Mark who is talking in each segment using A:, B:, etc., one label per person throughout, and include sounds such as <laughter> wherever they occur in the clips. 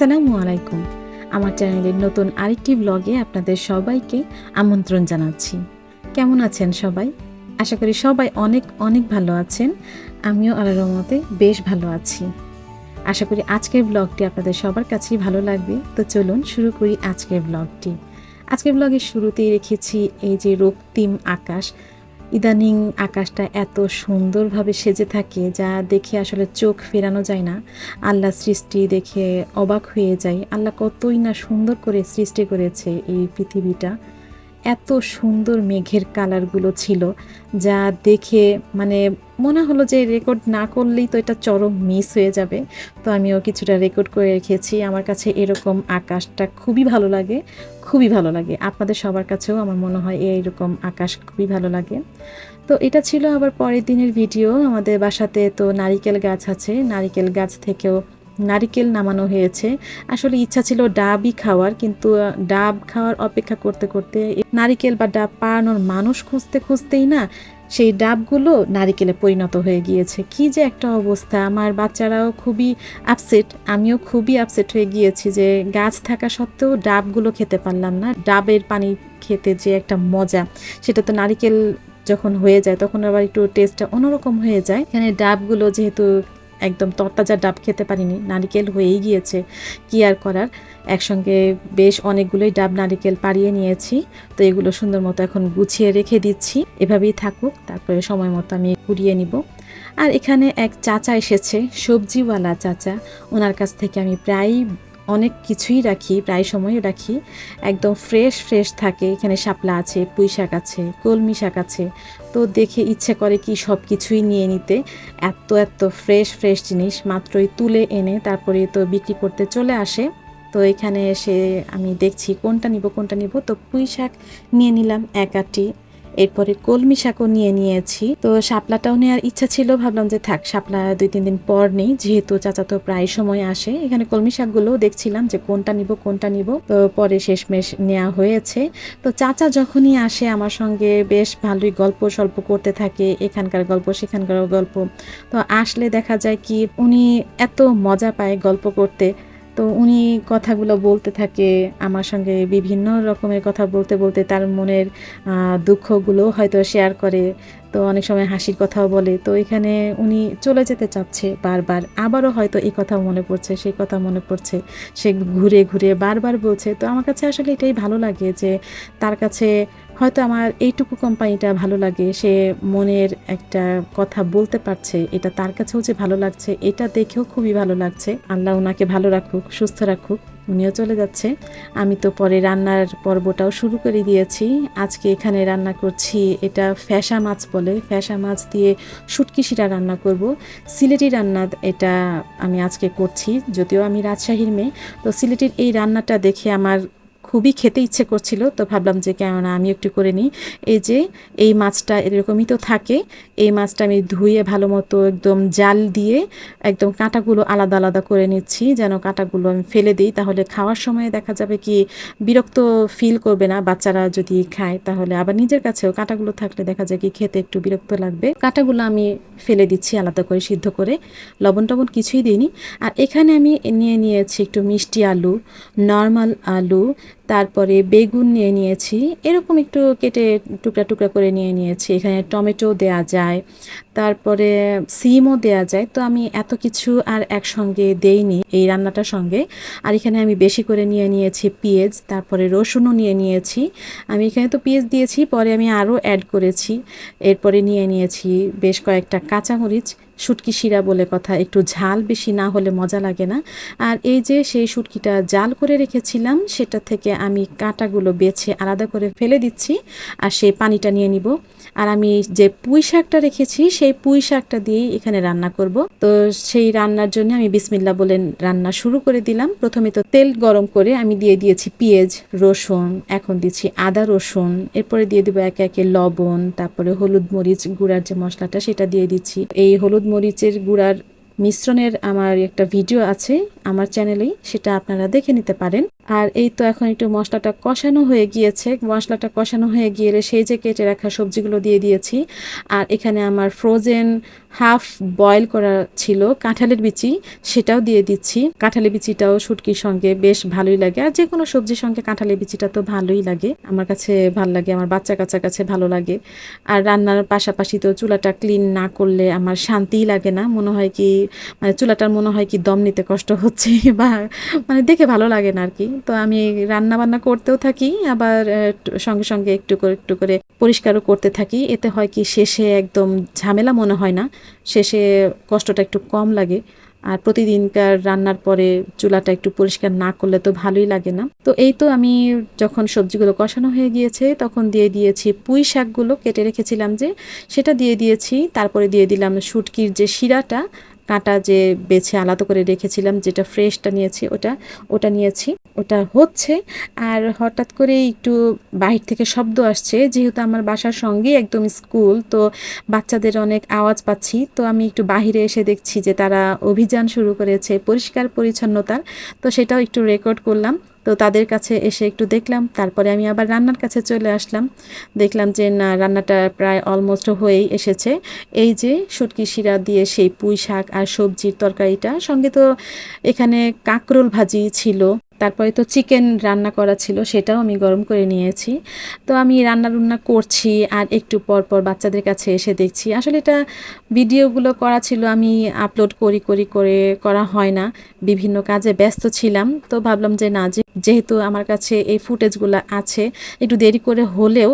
A: আসসালামু আলাইকুম। আমার চ্যানেলের নতুন আরেকটি ব্লগে আপনাদের সবাইকে আমন্ত্রণ জানাচ্ছি। কেমন আছেন সবাই? আশা করি সবাই অনেক অনেক ভালো আছেন। আমিও আল্লাহর মতে বেশ ভালো আছি। আশা করি আজকের ব্লগটি আপনাদের সবার কাছেই ভালো লাগবে। তো চলুন শুরু করি আজকের ব্লগটি আজকের ব্লগের শুরুতেই রেখেছি এই যে রক্তিম আকাশ। ইদানিং আকাশটা এত সুন্দরভাবে সেজে থাকে যা দেখে আসলে চোখ ফেরানো যায় না। আল্লাহ সৃষ্টি দেখে অবাক হয়ে যায়। আল্লাহ কতই না সুন্দর করে সৃষ্টি করেছে এই পৃথিবীটা। এত সুন্দর মেঘের কালারগুলো ছিল, যা দেখে মানে মনে হলো যে রেকর্ড না করলেই তো এটা চরম মিস হয়ে যাবে। তো আমিও কিছুটা রেকর্ড করে রেখেছি। আমার কাছে এরকম আকাশটা খুবই ভালো লাগে, খুবই ভালো লাগে। আপনাদের সবার কাছেও আমার মনে হয় এইরকম আকাশ খুবই ভালো লাগে। তো এটা ছিল আবার পরের দিনের ভিডিও। আমাদের বাসাতে তো নারিকেল গাছ আছে। নারিকেল গাছ থেকেও নারিকেল নামানো হয়েছে। আসলে ইচ্ছা ছিল ডাবই খাওয়ার, কিন্তু ডাব খাওয়ার অপেক্ষা করতে করতে নারিকেল বা ডাব পাড়ানোর মানুষ খুঁজতে খুঁজতেই না, সেই ডাবগুলো নারিকেলে পরিণত হয়ে গিয়েছে। কি যে একটা অবস্থা! আমার বাচ্চারাও খুবই আপসেট আমিও খুবই আপসেট হয়ে গিয়েছি যে গাছ থাকা সত্ত্বেও ডাবগুলো খেতে পারলাম না। ডাবের পানি খেতে যে একটা মজা, সেটা তো নারিকেল যখন হয়ে যায়, তখন আবার একটু টেস্টটা অন্যরকম হয়ে যায়। এখানে ডাবগুলো যেহেতু একদম তরতাজা ডাব খেতে পারিনি। নারিকেল হয়েই গিয়েছে। কি আর করার? একসঙ্গে বেশ অনেকগুলোই ডাব নারিকেল পাড়িয়ে নিয়েছি। তো এগুলো সুন্দর মতো এখন গুছিয়ে রেখে দিচ্ছি। এভাবেই থাকুক, তারপরে সময় মতো আমি কুড়িয়ে নিব। আর এখানে এক চাচা এসেছে, সবজিওয়ালা চাচা। ওনার কাছ থেকে আমি প্রায় অনেক কিছুই রাখি, প্রায় সময়ই রাখি। একদম ফ্রেশ ফ্রেশ থাকে, এখানে শাপলা আছে, পুঁই শাক আছে, কলমি শাক আছে। তো দেখে ইচ্ছে করে কি সব কিছুই নিয়ে নিতে। এত এত ফ্রেশ ফ্রেশ জিনিস, মাত্রই তুলে এনে তারপরে তো বিক্রি করতে চলে আসে। তো এখানে এসে আমি দেখছি কোনটা নিব কোনটা নিব। তো পুঁই শাক নিয়ে নিলাম এক আটি। এরপরে কলমি শাকও নিয়ে নিয়েছি। তো শাপলাটাও নেওয়ার ইচ্ছা ছিল, ভাবলাম যে থাক, শাপলা দুই, তিন দিন পর নেই, যেহেতু চাচা তো প্রায় সময় আসে। এখানে কলমি শাকগুলোও দেখছিলাম যে কোনটা নিব কোনটা নিব। তো পরে শেষমেশ নেওয়া হয়েছে। তো চাচা যখনই আসে আমার সঙ্গে, বেশ ভালোই গল্প সল্প করতে থাকে, এখানকার গল্প, সেখানকার গল্প। তো আসলে দেখা যায় কি উনি এত মজা পায় গল্প করতে। তো উনি কথাগুলো বলতে থাকে, আমার সঙ্গে বিভিন্ন রকমের কথা বলতে বলতে তার মনের দুঃখগুলো হয়তো শেয়ার করে, তো অনেক সময় হাসির কথাও বলে। তো এখানে উনি চলে যেতে চাচ্ছে বারবার। আবারও হয়তো এই কথা মনে পড়ছে, সেই কথা মনে পড়ছে। সে ঘুরে ঘুরে বারবার বলছে। তো আমার কাছে আসলে এটাই ভালো লাগে যে তার কাছে হয়তো আমার এইটুকু কোম্পানিটা ভালো লাগে, সে মনের একটা কথা বলতে পারছে, এটা তার কাছেও যে ভালো লাগছে, এটা দেখেও খুবই ভালো লাগছে। আল্লাহ ওনাকে ভালো রাখুক, সুস্থ রাখুক, উনিও চলে যাচ্ছে। আমি তো পরে রান্নার পর্বটাও শুরু করে দিয়েছি। আজকে এখানে রান্না করছি, এটা ফ্যাসা মাছ বলে, ফ্যাসা মাছ দিয়ে শুটকি শিরা রান্না করব। সিলেটি রান্না এটা আমি আজকে করছি, যদিও আমি রাজশাহীর মেয়ে, তো সিলেটির এই রান্নাটা দেখে আমার খুবই খেতে ইচ্ছে করছিল, তো ভাবলাম যে কেননা আমি একটু করে নিই। এই যে, এই মাছটা এরকমই তো থাকে, এই মাছটা আমি ধুয়ে ভালো মতো একদম জাল দিয়ে একদম কাঁটাগুলো আলাদা আলাদা করে নিচ্ছি, যেন কাঁটাগুলো আমি ফেলে দিই। তাহলে খাওয়ার সময় দেখা যাবে কি বিরক্ত ফিল করবে না, বাচ্চারা যদি খায় তাহলে। আবার নিজের কাছেও কাঁটাগুলো থাকলে দেখা যায় কি খেতে একটু বিরক্ত লাগবে। কাঁটাগুলো আমি ফেলে দিচ্ছি আলাদা করে, সিদ্ধ করে। লবণ টবণ কিছুই দিইনি। আর এখানে আমি নিয়ে নিয়েছি একটু মিষ্টি আলু, নর্মাল আলু তারপরে বেগুন নিয়ে নিয়েছি। এরকম একটু কেটে টুকরা টুকরা করে নিয়ে নিয়েছি। এখানে টমেটো দেয়া যায়, তারপরে সিমও দেয়া যায়। তো আমি এত কিছু আর একসঙ্গে দেইনি এই রান্নাটার সঙ্গে। আর এখানে আমি বেশি করে নিয়ে নিয়েছি পেঁয়াজ, তারপরে রসুনও নিয়ে নিয়েছি। আমি এখানে তো পেঁয়াজ দিয়েছি, পরে আমি আরও অ্যাড করেছি। এরপরে নিয়ে নিয়েছি বেশ কয়েকটা কাঁচামরিচ। শুটকি শিরা বলে কথা, একটু ঝাল বেশি না হলে মজা লাগে না। আর এই যে সেই শুটকিটা জাল করে রেখেছিলাম, সেটা থেকে আমি কাঁটাগুলো বেছে আলাদা করে ফেলে দিচ্ছি, আর সেই পানিটা নিয়ে নিব। আর আমি যে পুঁই শাকটা রেখেছি, সেই পুঁই শাকটা দিয়েই এখানে রান্না করব। তো সেই রান্নার জন্য আমি বিসমিল্লা বলে রান্না শুরু করে দিলাম। প্রথমে তো তেল গরম করে আমি দিয়ে দিয়েছি পেঁয়াজ, রসুন, এখন দিচ্ছি আদা, রসুন, এরপরে দিয়ে দেবো একে একে লবণ, তারপরে হলুদ মরিচ গুঁড়ার যে মশলাটা সেটা দিয়ে দিচ্ছি। এই হলুদ মরিচের গুঁড়ার মিশ্রণের আমার একটা ভিডিও আছে আমার চ্যানেলেই, সেটা আপনারা দেখে নিতে পারেন। আর এই তো এখন একটু মশলাটা কষানো হয়ে গিয়েছে। মশলাটা কষানো হয়ে গিয়ে সেই যে কেটে রাখা সবজিগুলো দিয়ে দিয়েছি। আর এখানে আমার ফ্রোজেন হাফ বয়েল করা ছিল কাঁঠালের বিচি, সেটাও দিয়ে দিচ্ছি। কাঁঠালের বিচিটাও শুটকির সঙ্গে বেশ ভালোই লাগে। আর যে কোনো সবজির সঙ্গে কাঁঠালের বিচিটা তো ভালোই লাগে। আমার কাছে ভালো লাগে, আমার বাচ্চা কাচ্চার কাছে ভালো লাগে। আর রান্নার পাশাপাশি তো চুলাটা ক্লিন না করলে আমার শান্তিই লাগে না। মনে হয় কি মানে চুলাটার মনে হয় কি দম নিতে কষ্ট হচ্ছে <laughs> বা মানে দেখে ভালো লাগে না আর কি। তো আমি রান্না বান্না করতেও থাকি, আবার সঙ্গে সঙ্গে একটু করে একটু করে পরিষ্কারও করতে থাকি। এতে হয় কি, শেষে একদম ঝামেলা মনে হয় না, শেষে কষ্টটা একটু কম লাগে। আর প্রতিদিনকার রান্নার পরে চুলাটা একটু পরিষ্কার না করলে তো ভালোই লাগে না। তো এই তো আমি যখন সবজিগুলো কষানো হয়ে গিয়েছে, তখন দিয়ে দিয়েছি পুঁই শাকগুলো। কেটে রেখেছিলাম যে, সেটা দিয়ে দিয়েছি। তারপরে দিয়ে দিলাম শুটকির যে শিরাটা কাঁটা যে বেছে আলাদা করে রেখেছিলাম, যেটা ফ্রেশটা নিয়েছি ওটা ওটা নিয়েছি, ওটা হচ্ছে। আর হঠাৎ করে একটু বাহির থেকে শব্দ আসছে, যেহেতু আমার বাসার সঙ্গেই একদম স্কুল, তো বাচ্চাদের অনেক আওয়াজ পাচ্ছি। তো আমি একটু বাহিরে এসে দেখছি যে তারা অভিযান শুরু করেছে, পরিষ্কার পরিচ্ছন্নতার। তো সেটাও একটু রেকর্ড করলাম। তো তাদের কাছে এসে একটু দেখলাম, তারপরে আমি আবার রান্নার কাছে চলে আসলাম। দেখলাম যে, না, রান্নাটা প্রায় অলমোস্ট হয়েই এসেছে। এই যে, শুটকি শিরা দিয়ে সেই পুঁই শাক আর সবজির তরকারিটা, সঙ্গে তো এখানে কাঁকরোল ভাজি ছিল। তারপরে তো চিকেন রান্না করা ছিল, সেটাও আমি গরম করে নিয়েছি। তো আমি রান্না রান্না করছি আর একটু পর পর বাচ্চাদের কাছে এসে দেখছি। আসলে এটা ভিডিওগুলো করা ছিল, আমি আপলোড করি করি, করে করা হয় না। বিভিন্ন কাজে ব্যস্ত ছিলাম, তো ভাবলাম যে না যেহেতু আমার কাছে এই ফুটেজগুলো আছে, একটু দেরি করে হলেও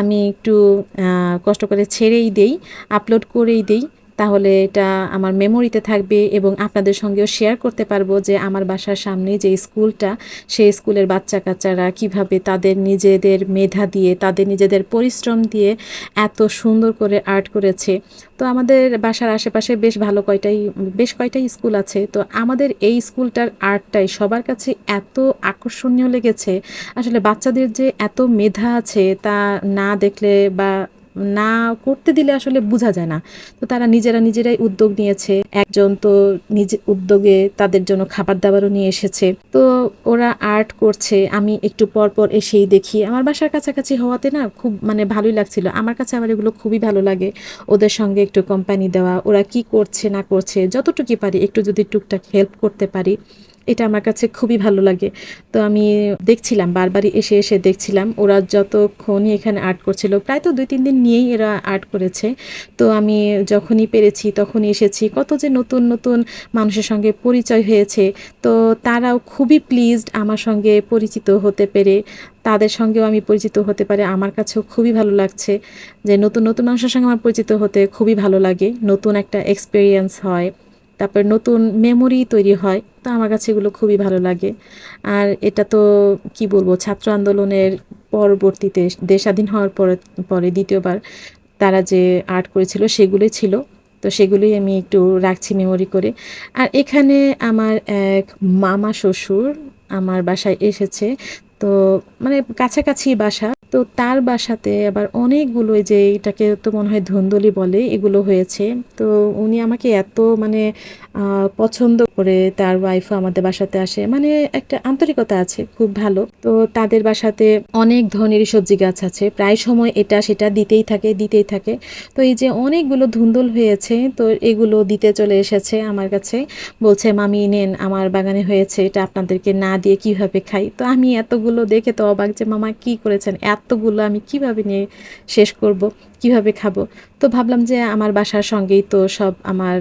A: আমি একটু কষ্ট করে ছেড়েই দেই আপলোড করেই দেই। তাহলে এটা আমার মেমোরিতে থাকবে এবং আপনাদের সঙ্গেও শেয়ার করতে পারব যে আমার বাসার সামনে যে স্কুলটা, সেই স্কুলের বাচ্চা কাচ্চারা কীভাবে তাদের নিজেদের মেধা দিয়ে, তাদের নিজেদের পরিশ্রম দিয়ে এত সুন্দর করে আর্ট করেছে। তো আমাদের বাসার আশেপাশে বেশ ভালো কয়টাই, বেশ কয়টাই স্কুল আছে। তো আমাদের এই স্কুলটার আর্টটাই সবার কাছে এত আকর্ষণীয় লেগেছে। আসলে বাচ্চাদের যে এত মেধা আছে তা না দেখলে বা না করতে দিলে আসলে বোঝা যায় না। তো তারা নিজেরা নিজেরাই উদ্যোগ নিয়েছে। একজন তো নিজে উদ্যোগে তাদের জন্য খাবার দাবারও নিয়ে এসেছে। তো ওরা আর্ট করছে। আমি একটু পর পর এসেই দেখি। আমার বাসার কাছাকাছি হওয়াতে না খুব মানে ভালোই লাগছিল। আমার কাছে আমার এগুলো খুবই ভালো লাগে। ওদের সঙ্গে একটু কোম্পানি দেওয়া, ওরা কি করছে, না করছে যতটুকু পারি একটু যদি টুকটাক হেল্প করতে পারি, এটা আমার কাছে খুবই ভালো লাগে। তো আমি দেখছিলাম, বারবারই এসে এসে দেখছিলাম। ওরা যতক্ষণই এখানে আর্ট করছিল, প্রায় তো দুই তিন দিন নিয়েই এরা আর্ট করেছে। তো আমি যখনই পেরেছি, তখনই এসেছি। কত যে নতুন নতুন মানুষের সঙ্গে পরিচয় হয়েছে। তো তারাও খুবই প্লিজড আমার সঙ্গে পরিচিত হতে পেরে। তাদের সঙ্গেও আমি পরিচিত হতে পারে। আমার কাছেও খুবই ভালো লাগছে যে নতুন নতুন মানুষের সঙ্গে আমার পরিচিত হতে খুবই ভালো লাগে। নতুন একটা এক্সপিরিয়েন্স হয়। তারপর নতুন মেমোরি তৈরি হয়, তো আমার কাছে এগুলো খুবই ভালো লাগে। আর এটা তো, কি বলব, ছাত্র আন্দোলনের পরবর্তীতে দেশ স্বাধীন হওয়ার পরে পরে দ্বিতীয়বার তারা যে আর্ট করেছিল সেগুলোই ছিল, তো সেগুলোই আমি একটু রাখছি মেমোরি করে। আর এখানে আমার এক মামা শ্বশুর আমার বাসায় এসেছে, তো মানে কাছাকাছি বাসা। তো তার বাসাতে আবার অনেকগুলো যে এটাকে তো মনে হয় ধুন্দলি বলে এগুলো হয়েছে। তো উনি আমাকে এত মানে পছন্দ করে তার ওয়াইফও আমাদের বাসাতে আসে। মানে একটা আন্তরিকতা আছে, খুব ভালো। তো তাদের বাসাতে অনেক ধরনের সবজি গাছ আছে। প্রায় সময় এটা সেটা দিতেই থাকে দিতেই থাকে। তো এই যে অনেকগুলো ধুন্দল হয়েছে, তো এগুলো দিতে চলে এসেছে আমার কাছে। বলছে, মামি, নেন, আমার বাগানে হয়েছে, এটা আপনাদেরকে না দিয়ে কীভাবে খাই? তো আমি এতগুলো দেখে তো অবাক যে, মামা, কি করেছেন? এতগুলো আমি কীভাবে নিয়ে শেষ করব? কীভাবে খাব? তো ভাবলাম যে আমার বাসার সঙ্গেই তো সব আমার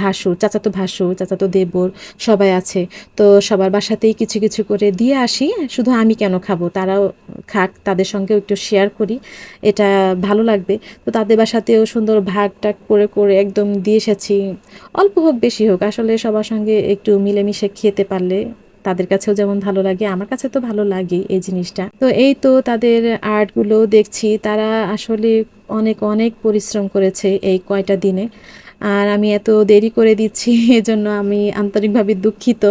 A: ভাসুর, চাচাতো ভাসুর, চাচাতো দেবর সবাই আছে। তো সবার বাসাতেই কিছু কিছু করে দিয়ে আসি। শুধু আমি কেন খাব? তারাও খাক, তাদের সঙ্গেও একটু শেয়ার করি। এটা ভালো লাগবে। তো তাদের বাসাতেও সুন্দর ভাগ টাগ করে করে একদম দিয়ে এসেছি। অল্প হোক, বেশি হোক। আসলে সবার সঙ্গে একটু মিলেমিশে খেতে পারলে তাদের কাছেও যেমন ভালো লাগে, আমার কাছে তো ভালো লাগে এই জিনিসটা। তো এই তো তাদের আর্টগুলো দেখছি। তারা আসলে অনেক অনেক পরিশ্রম করেছে এই কয়টা দিনে। আর আমি এত দেরি করে দিচ্ছি, <laughs> এজন্য আমি আন্তরিকভাবে দুঃখিত।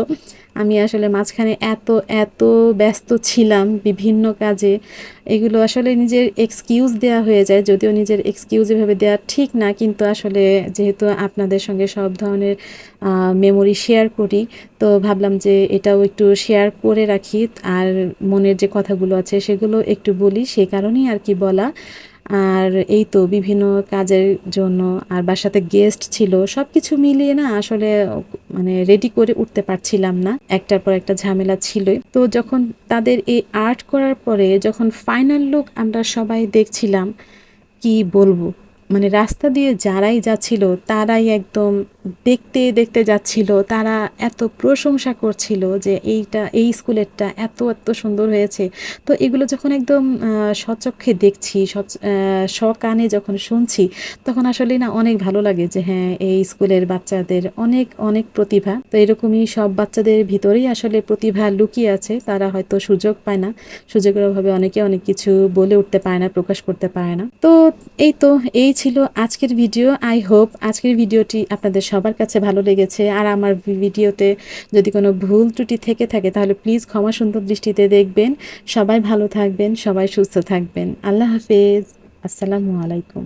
A: আমি আসলে মাঝখানে এত এত ব্যস্ত ছিলাম বিভিন্ন কাজে। এগুলো আসলে নিজের এক্সকিউজ দেওয়া হয়ে যায়, যদিও নিজের এক্সকিউজ এভাবে দেওয়া ঠিক না, কিন্তু আসলে যেহেতু আপনাদের সঙ্গে সব ধরনের মেমোরি শেয়ার করি, তো ভাবলাম যে এটাও একটু শেয়ার করে রাখি। আর মনের যে কথাগুলো আছে সেগুলো একটু বলি, সে কারণেই আর কি বলা। আর এই তো বিভিন্ন কাজের জন্য আর বাসাতে গেস্ট ছিল সব কিছু মিলিয়ে না আসলে মানে রেডি করে উঠতে পারছিলাম না। একটার পর একটা ঝামেলা ছিলই। তো যখন তাদের এই আর্ট করার পরে যখন ফাইনাল লুক আমরা সবাই দেখছিলাম, কি বলব? মানে রাস্তা দিয়ে যারাই যাচ্ছিল, তারাই একদম দেখতে দেখতে যাচ্ছিল, তারা এত প্রশংসা করছিল যে এইটা, এই স্কুলেরটা এত এত সুন্দর হয়েছে। তো এগুলো যখন একদম সচক্ষে দেখছি সকানে যখন শুনছি, তখন আসলে না অনেক ভালো লাগে যে হ্যাঁ এই স্কুলের বাচ্চাদের অনেক অনেক প্রতিভা। তো এরকমই সব বাচ্চাদের ভিতরেই আসলে প্রতিভা লুকিয়ে আছে, তারা হয়তো সুযোগ পায় না। সুযোগের অভাবে অনেকে অনেক কিছু বলে উঠতে পারে না, প্রকাশ করতে পারে না। তো এই তো, এই ছিল আজকের ভিডিও। আই হোপ আজকের ভিডিওটি আপনাদের সবার কাছে ভালো লেগেছে। আর আমার ভিডিওতে যদি কোনো ভুল ত্রুটি থেকে থাকে, তাহলে প্লিজ ক্ষমা সুন্দর দৃষ্টিতে দেখবেন। সবাই ভালো থাকবেন, সবাই সুস্থ থাকবেন। আল্লাহ হাফেজ। আসসালামু আলাইকুম।